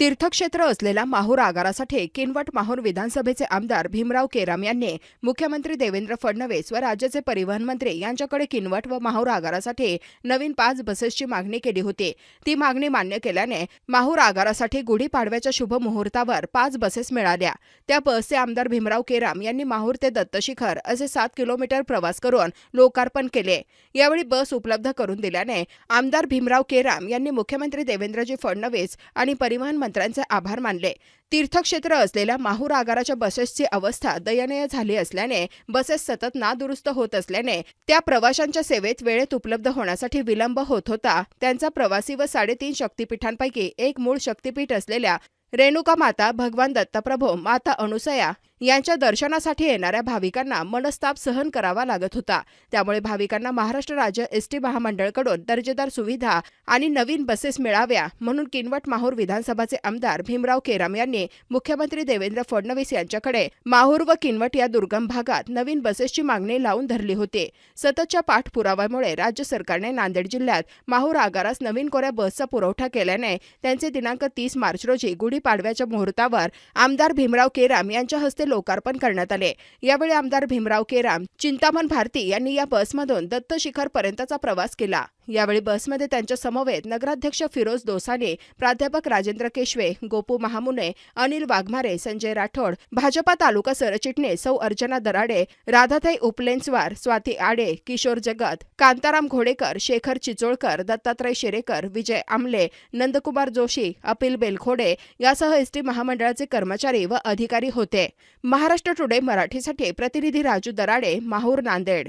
तीर्थक्षेत्र असलेल्या माहूर आगारासाठी किनवट माहूर विधानसभेचे आमदार भीमराव केराम यांनी मुख्यमंत्री देवेंद्र फडणवीस व राज्याचे परिवहन मंत्री यांच्याकडे किनवट व माहूर आगारासाठी नवीन पाच बसेसची मागणी केली होती. ती मागणी मान्य केल्याने माहूर आगारासाठी गुढीपाडव्याच्या शुभ मुहूर्तावर पाच बसेस मिळाल्या. त्या बसचे आमदार भीमराव केराम यांनी माहूर ते दत्तशिखर असे सात किलोमीटर प्रवास करून लोकार्पण केले. यावेळी बस उपलब्ध करून दिल्याने आमदार भीमराव केराम यांनी मुख्यमंत्री देवेंद्रजी फडणवीस आणि परिवहन मंत्र्यांचे आभार मानले. तीर्थक्षेत्र असलेल्या माहूर आगाराच्या बसेसची अवस्था दयनीय झाली असल्याने बसेस सतत नादुरुस्त होत असल्याने त्या प्रवाशांच्या सेवेत वेळेत उपलब्ध होण्यासाठी विलंब होत होता. त्यांचा प्रवासी व साडेतीन शक्तिपीठांपैकी एक मूळ शक्तिपीठ असलेल्या रेणुका माता भगवान दत्तप्रभो माता अनुसया यांच्या दर्शनासाठी येणाऱ्या भाविकांना मनस्ताप सहन करावा लागत होता. त्यामुळे भाविकांना महाराष्ट्र राज्य एसटी महामंडळकडून दर्जेदार सुविधा आणि नवीन बसेस मिळाव्या म्हणून किनवट माहूर विधानसभाचे आमदार भीमराव केराम यांनी मुख्यमंत्री देवेंद्र फडणवीस यांच्याकडे माहूर व किनवट या दुर्गम भागात नवीन बसेसची मागणी लावून धरली होती. सततच्या पाठपुराव्यामुळे राज्य सरकारने नांदेड जिल्ह्यात माहूर आगारास नवीन कोऱ्या बसचा पुरवठा केल्याने त्यांचे दिनांक तीस मार्च रोजी गुढीपाडव्याच्या मुहूर्तावर आमदार भीमराव केराम यांच्या हस्ते लोकार्पण करण्यात आले. यावेळी आमदार भीमराव केराम चिंतामण भारती यांनी या बसमधून दत्त शिखर पर्यंतचा प्रवास केला. यावेळी बसमध्ये त्यांच्या समवेत नगराध्यक्ष फिरोज दोसाने प्राध्यापक राजेंद्र केशवे गोपू महामुने अनिल वाघमारे संजय राठोड भाजपा तालुका सरचिटणीस सौ अर्चना दराडे राधाताई उपलेन्सवार स्वाती आडे किशोर जगत कांताराम घोडेकर शेखर चिचोळकर दत्तात्रय शेरेकर विजय आमले नंदकुमार जोशी अपिल बेलखोडे यासह एसटी महामंडळाचे कर्मचारी व अधिकारी होते. महाराष्ट्र टुडे मराठीसाठी प्रतिनिधी राजू दराडे माहूर नांदेड.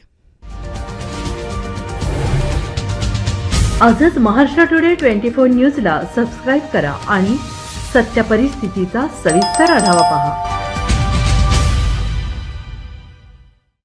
आजच महाराष्ट्र टुडे ट्वेंटी फोर न्यूजला सबस्क्राईब करा आणि सत्य परिस्थितीचा सविस्तर आढावा पहा.